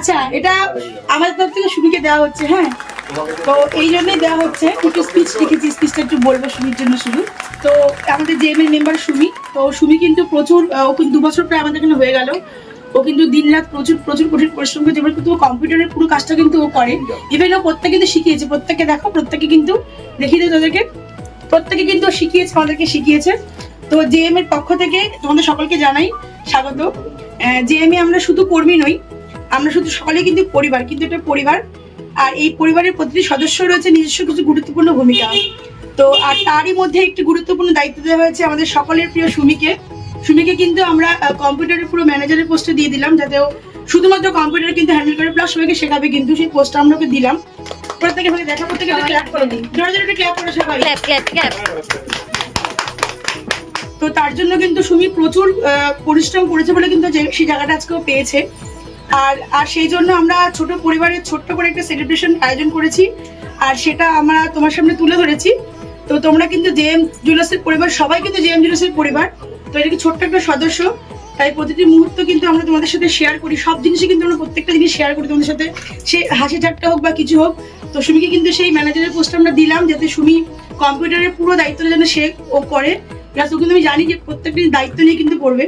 আচ্ছা এটা আমাদের তরফ থেকে সুমিকে দেওয়া হচ্ছে হ্যাঁ? তো এই জন্যই দেওয়া হচ্ছে, একটু স্পিচ লিখেছি স্পিচটা একটু বলব সুমির জন্য শুধু। তো আমাদের জেএম এর মেম্বার সুমি, তো সুমি কিন্তু প্রচুর ও কিন্তু দু বছর প্রায় আমাদের এখানে হয়ে গেল। ও কিন্তু দিন রাত প্রচুর প্রচুর কঠিন পরিশ্রম করছে, এবার কিন্তু কম্পিউটারের পুরো কাজটা কিন্তু ও করে। ইভেন ও প্রত্যেকে কিন্তু শিখিয়েছে, প্রত্যেকে দেখো, প্রত্যেকে কিন্তু দেখিয়ে দেয় তোদেরকে। প্রত্যেকে কিন্তু শিখিয়েছে, আমাদেরকে শিখিয়েছে। তো জেএম এর পক্ষ থেকে তোমাদের সকলকে জানাই স্বাগত। জেএম এ আমরা শুধু কর্মী নই আমরা শুধু সকলেই কিন্তু পরিবার কিন্তু এটা পরিবার। আর এই পরিবারের প্রতিটি সদস্য রয়েছে নিজস্ব কিছু গুরুত্বপূর্ণ ভূমিকা। তো আর তারই মধ্যে একটি গুরুত্বপূর্ণ দায়িত্ব দেওয়া হয়েছে আমাদের সকলের প্রিয় সুমিকে। সুমিকে কিন্তু আমরা কম্পিউটারের পুরো ম্যানেজারের পোস্টে দিয়ে দিলাম যাতে ও শুধুমাত্র কম্পিউটার কিন্তু হ্যান্ডেল করে প্লাস সবাইকে শেখাবে কিন্তু সেই পোস্টটা আমরা ওকে দিলাম। প্রত্যেকে ভাবে দেখা প্রত্যেকে ক্ল্যাপ করে দিই জোরে জোরে ক্ল্যাপ করে সবাই। ক্ল্যাপ ক্ল্যাপ ক্ল্যাপ তো তার জন্য কিন্তু সুমি প্রচুর আহ, পরিশ্রম করেছে বলে কিন্তু যে- সেই জায়গাটা আজকেও পেয়েছে। আর আর সেই জন্য আমরা ছোট পরিবারের ছোট্ট করে একটা সেলিব্রেশন আয়োজন করেছি। আর সেটা আমরা তোমার সামনে তুলে ধরেছি। তো তোমরা কিন্তু জে জেএম জুলাসের পরিবার, সবাই কিন্তু জে জেএম জুলাসের পরিবার। তো এটা কি ছোট্ট একটা সদস্য? তাই প্রতিটি মুহূর্ত কিন্তু আমরা তোমাদের সাথে শেয়ার করি। সব জিনিসই কিন্তু আমরা প্রত্যেকটা জিনিস শেয়ার করি তোমাদের সাথে। সে হাসি ঠাট্টা হোক বা কিছু হোক, তো সুমিকে কিন্তু সেই ম্যানেজারের পোস্ট আমরা দিলাম যাতে সুমি কম্পিউটারের পুরো দায়িত্বটা যেন সে ও করে। প্লাস ও কিন্তু আমি জানি যে প্রত্যেকটি দায়িত্ব নিয়ে কিন্তু করবে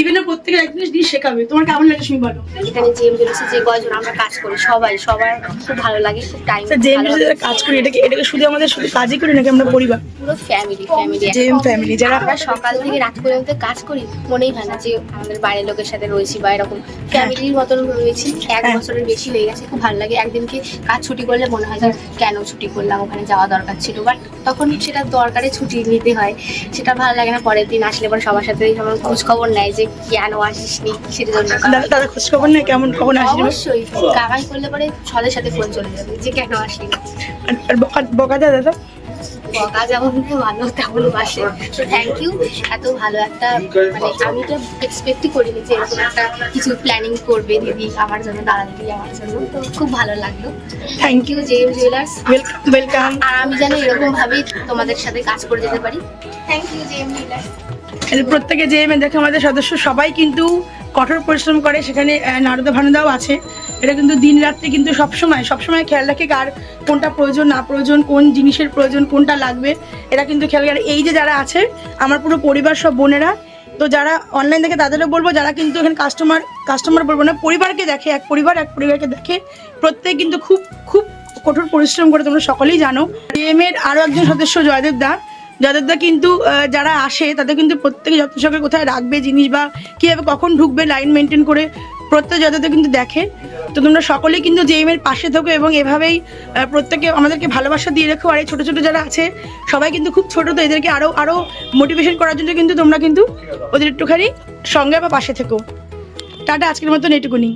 ইভেন প্রত্যেকের এক জিনিস নিয়ে শেখাবে। তোমার কেমন লাগে সুমি বলো? এখানে জিএম জুলসে যে কয়জন আমরা কাজ করি? সবাই সবার খুব ভালো লাগে খুব টাইম জেএম যারা কাজ করি এটাকে এটাকে শুধু আমাদের শুধু কাজই করি নাকি আমরা পরিবার? পুরো ফ্যামিলি ফ্যামিলি জেএম ফ্যামিলি যারা আমরা সকাল থেকে রাত পর্যন্ত কাজ করি মনেই হয় না যে আমাদের বাড়ির লোকের সাথে রয়েছি বা এরকম ফ্যামিলির মতন রয়েছি। এক হ্যাঁ। বছরের বেশি হয়ে গেছে খুব ভালো লাগে। একদিনকে কাজ ছুটি করলে মনে হয় যে কেন ছুটি করলাম? ওখানে যাওয়া দরকার ছিল। বাট তখন সেটা দরকারে ছুটি নিতে হয়। সেটা ভালো লাগে না পরের দিন আসলে পরে সবার সাথে খোঁজ খবর নেয় যে কেন আসিসনি কিসের জন্য দাদা দাদা খোঁজ খবর নেই কেমন কখন আসবে অবশ্যই কামাই করলে পরে ছলের সাথে ফোন চলে যাবে যে কেন আসলি আর- বকা- বকা দেয় দাদা বকা যেমন ভালো তেমন বাসে। তো থ্যাংক ইউ এত ভালো একটা মানে আমি তো এক্সপেক্টই করিনি যে এরকম একটা কিছু প্ল্যানিং করবে দিদি আমার জন্য দাদা দিদি আমার জন্য। তো খুব ভালো লাগল। Thank you jewellers welcome welcome আর আমি যেন এরকম ভাবেই তোমাদের সাথে কাজ করে যেতে পারি। থ্যাংক ইউ জুয়েলার্স প্রত্যেকে যে দেখো আমাদের সদস্য, সবাই কিন্তু কঠোর পরিশ্রম করে। সেখানে নারদা ভানুদাও আছে। এটা কিন্তু দিন রাত্রি কিন্তু সবসময় সবসময় খেয়াল রাখে কার কোনটা প্রয়োজন, না প্রয়োজন, কোন জিনিসের প্রয়োজন, কোনটা লাগবে। এরা কিন্তু খেয়াল করে এই যে যারা আছে, আমার পুরো পরিবার সব বোনেরা, তো যারা অনলাইন দেখে তাদেরও বলব, যারা কিন্তু এখানে কাস্টমার কাস্টমার বলব না, পরিবারকে দেখে, এক পরিবার, এক পরিবারকে দেখে, প্রত্যেক কিন্তু খুব খুব কঠোর পরিশ্রম করে তোমরা সকলেই জানো। এম এর আরও একজন সদস্য, জয়দেব দা যাদেরটা কিন্তু যারা আসে, তাদের কিন্তু প্রত্যেকে যত্ন সহকারে কোথায় রাখবে জিনিস বা কীভাবে কখন ঢুকবে লাইন মেনটেন করে প্রত্যেক যাদেরটা কিন্তু দেখে। তো তোমরা সকলেই কিন্তু এর পাশে থাকো এবং এভাবেই প্রত্যেকে আমাদেরকে ভালোবাসা দিয়ে রেখো। আর এই ছোটো ছোটো যারা আছে, সবাই কিন্তু খুব ছোটো, তো এদেরকে আরও আরও মোটিভেশন করার জন্য কিন্তু তোমরা কিন্তু ওদের একটুখানি সঙ্গে বা পাশে থেকো। টাটা, আজকের মতন এইটুকুনি